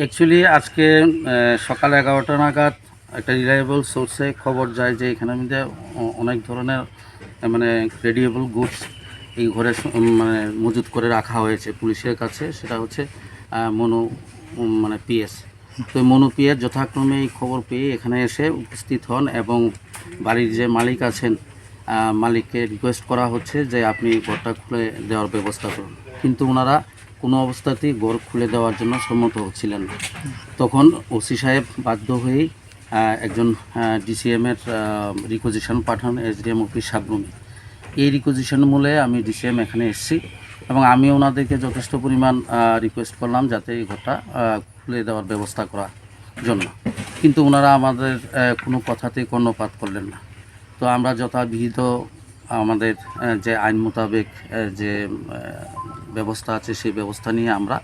Actually আজকে সকাল এগারোটা নাগাদ একটা রিলায়েবল সোর্সে খবর যায় যে এখানে মধ্যে অনেক ধরনের মানে ক্রেডিয়েবল গুডস এই ঘরে মানে মজুত করে রাখা হয়েছে পুলিশের কাছে, সেটা হচ্ছে মনু মানে পিএস। তো মনু পিএস যথাক্রমে এই খবর পেয়ে এখানে এসে উপস্থিত হন এবং বাড়ির যে মালিক আছেন মালিককে রিকোয়েস্ট করা হচ্ছে যে আপনি ঘরটা খুলে দেওয়ার ব্যবস্থা করুন। কিন্তু ওনারা কোনো অবস্থাতেই ঘর খুলে দেওয়ার জন্য সম্মত হচ্ছিলেন না। তখন ওসি সাহেব বাধ্য হয়েই একজন ডিসিএমের রিকোজিশন পাঠান এস এসডিএম অফিস সাবরুমে এই রিকোজিশন মূলে আমি ডিসিএম এখানে এসেছি এবং আমি ওনাদেরকে যথেষ্ট পরিমাণ রিকোয়েস্ট করলাম যাতে এই ঘরটা খুলে দেওয়ার ব্যবস্থা করার জন্য। কিন্তু ওনারা আমাদের কোনো কথাতেই কর্ণপাত করলেন না। তো আমরা যথাবিহিত আমাদের যে আইন মোতাবেক যে ব্যবস্থা আছে সেই ব্যবস্থা নিয়ে আমরা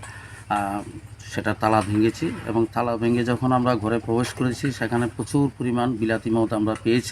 সেটা তালা ভেঙেছি এবং তালা ভেঙে যখন আমরা ঘরে প্রবেশ করেছি, সেখানে প্রচুর পরিমাণ বিলাতি মত আমরা পেয়েছি।